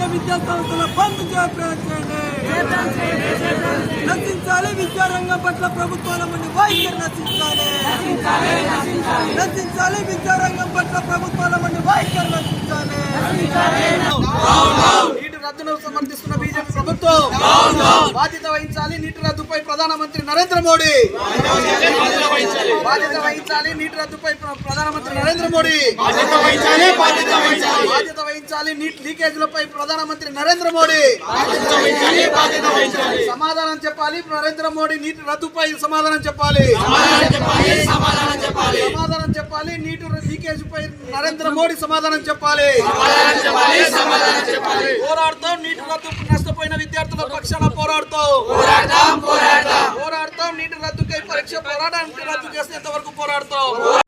దేశవ్యాప్తంగా విద్యా సంస్థల బంద్ చేయండి నశించాలి విద్యారంగం పట్ల ప్రభుత్వాల ముందు వైఖరి నశించాలి. నశించాలి విద్యారంగం పట్ల ప్రభుత్వాల ముందు వైఖరి నశించాలి. నీటి రద్దును సమర్థిస్తున్న బీజేపీ ప్రభుత్వం బాధ్యత వహించాలి. నీటి రద్దుపై ప్రధానమంత్రి నరేంద్ర మోడీ. బాధ్యత వహించాలి నీటి రద్దుపై ప్ర- ప్రధానమంత్రి నరేంద్ర మోడీ. బాధ్యత వహించాలి నీటి లీకేజీలపై ప్రధానమంత్రి నరేంద్ర మోడీ. సమాధానం చెప్పాలి నరేంద్ర మోడీ నీటి రద్దుపై సమాధానం చెప్పాలి. సమాధానం చెప్పాలి నీటి లీకేజ్ పై నరేంద్ర మోడీ సమాధానం చెప్పాలి. పోరాడతాం నీటి రద్దు నష్టపోయిన విద్యార్థుల పక్షాన పోరాడతాం. పోరాడతాం నీటి రద్దుకై పక్ష పోరాటానికి రద్దు చేస్తే ఎంతవరకు పోరాడుతావు.